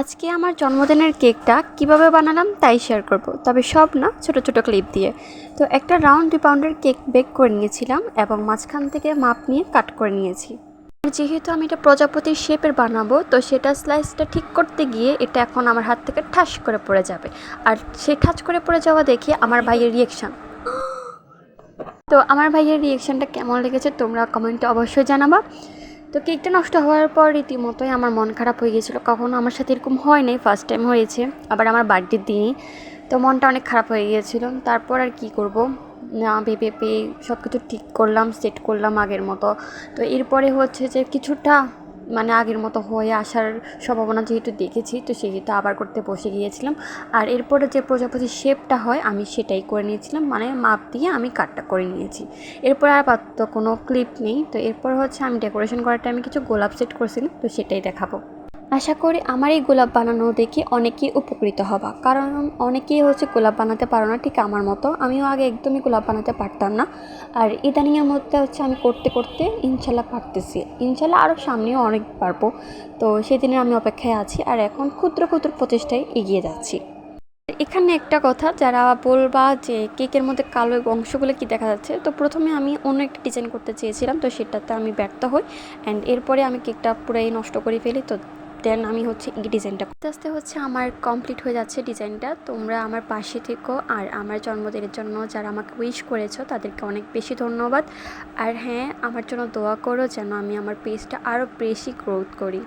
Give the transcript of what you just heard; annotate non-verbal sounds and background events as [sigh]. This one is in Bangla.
আজকে আমার জন্মদিনের কেকটা কীভাবে বানালাম তাই শেয়ার করব, তবে সব না ছোট ছোট ক্লিপ দিয়ে। তো একটা রাউন্ড দুই পাউন্ডের কেক বেক করে নিয়েছিলাম এবং মাঝখান থেকে মাপ নিয়ে কাট করে নিয়েছি। যেহেতু আমি এটা প্রজাপতির শেপের বানাবো, তো সেটা স্লাইসটা ঠিক করতে গিয়ে এটা এখন আমার হাত থেকে ঠাস করে পড়ে যাবে। আর সে ঠাস করে পড়ে যাওয়া দেখে আমার ভাইয়ের রিয়েকশান [gasps] তো আমার ভাইয়ের রিয়েকশানটা কেমন লেগেছে তোমরা কমেন্টে অবশ্যই জানাবা। তো কেকটা নষ্ট হওয়ার পর রীতিমতোই আমার মন খারাপ হয়ে গিয়েছিল। কখনো আমার সাথে এরকম হয় নাই ফার্স্ট টাইম হয়েছে। আবার আমার বার্থডের দিনই তো মনটা অনেক খারাপ হয়ে গিয়েছিল। তারপর আর কি করব? না, ভেবে পেয়ে সব কিছু ঠিক করলাম সেট করলাম আগের মতো। তো এরপরে হচ্ছে যে কিছুটা মানে আগের মতো হয়ে আসার সম্ভাবনা যেহেতু দেখেছি, তো সেহেতু আবার করতে বসে গিয়েছিলাম। আর এরপরে যে প্রজাপতির শেপটা হয়, আমি সেটাই করে নিয়েছিলাম মানে মাপ দিয়ে আমি কাটটা করে নিয়েছি। এরপর আর আপাতত কোনো ক্লিপ নেই, তো এরপর হচ্ছে আমি ডেকোরেশন করার টাইমে কিছু গোলাপ সেট করছিলাম, তো সেটাই দেখাবো। আশা করি আমার এই গোলাপ বানানো দেখে অনেকেই উপকৃত হবা। কারণ অনেকেই হচ্ছে গোলাপ বানাতে পারো না, ঠিক আমার মতো। আমিও আগে একদমই গোলাপ বানাতে পারতাম না। আর ইদানিংয়ের মধ্যে হচ্ছে আমি করতে করতে ইনশাল্লাহ পারতেছি। ইনশাল্লাহ আরও সামনেও অনেক পারব। তো সেদিনের আমি অপেক্ষায় আছি আর এখন ক্ষুদ্র ক্ষুদ্র প্রচেষ্টায় এগিয়ে যাচ্ছি। এখানে একটা কথা, যারা বলবা যে কেকের মধ্যে কালো অংশগুলো কি দেখা যাচ্ছে, তো প্রথমে আমি অন্য একটা ডিজাইন করতে চেয়েছিলাম, তো সেটাতে আমি ব্যর্থ হই। অ্যান্ড এরপরে আমি কেকটা পুরাই নষ্ট করে ফেলি, তো দেন আমি হচ্ছে এই ডিজাইনটা আস্তে আস্তে হচ্ছে আমার কমপ্লিট হয়ে যাচ্ছে ডিজাইনটা। তোমরা আমার পাশে থেকো আর আমার জন্মদিনের জন্য যারা আমাকে উইশ করেছ তাদেরকে অনেক বেশি ধন্যবাদ। আর হ্যাঁ আমার জন্য দোয়া করো যেন আমি আমার পেজটা আরও বেশি গ্রোথ করি।